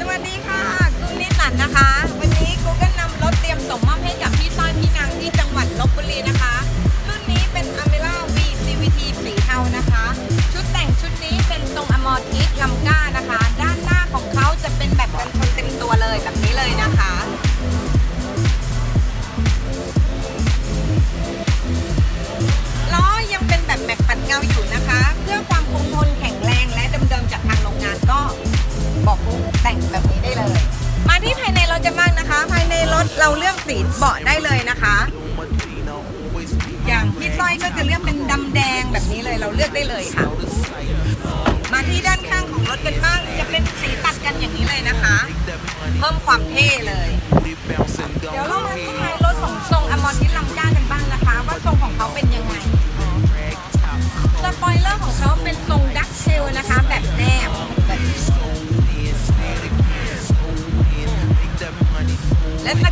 สวัสดีค่ะกูนิสันนะคะ วันนี้กูก็นำรถเตรียมส่งมอบให้กับพี่ต้อยพี่นางที่จังหวัดลบบุรีนะคะ รุ่นนี้เป็นอเมร่า V CVT สีเทานะคะ ชุดแต่งชุดนี้เป็นทรงอมอทิสลำก้านะคะ ด้านหน้าของเขาจะเป็นแบบกันชนเต็มตัวเลยแบบนี้เลยนะคะ สีเบาะได้เลยนะคะ อย่างพี่สร้อยก็จะเลือกเป็นดำแดงแบบนี้เลยเราเลือกได้เลยค่ะ มาที่ด้านข้างของรถกันบ้างจะเป็นสีตัดกันอย่างนี้เลยนะคะ เพิ่มความเท่เลย เดี๋ยวเรามาที่ท้ายรถของทรงอมอทิสลัมก้ากันบ้างนะคะ ว่าทรงของเขาเป็นยังไงสปอยเลอร์ของเขาเป็นทรงดักเซลนะคะ แบบแนบและส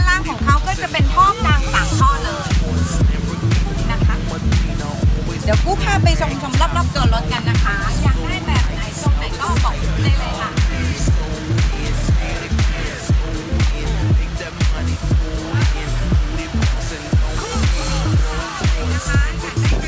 านล่างของเขาก็จะเป็นท่อกลางสามท่อเลยนะคะ เดี๋ยวกู้พาไปชมชมรอบๆตัวรถกันนะคะ อยากได้แบบไหนตรงไหนก็บอกได้เลยค่ะนะคะ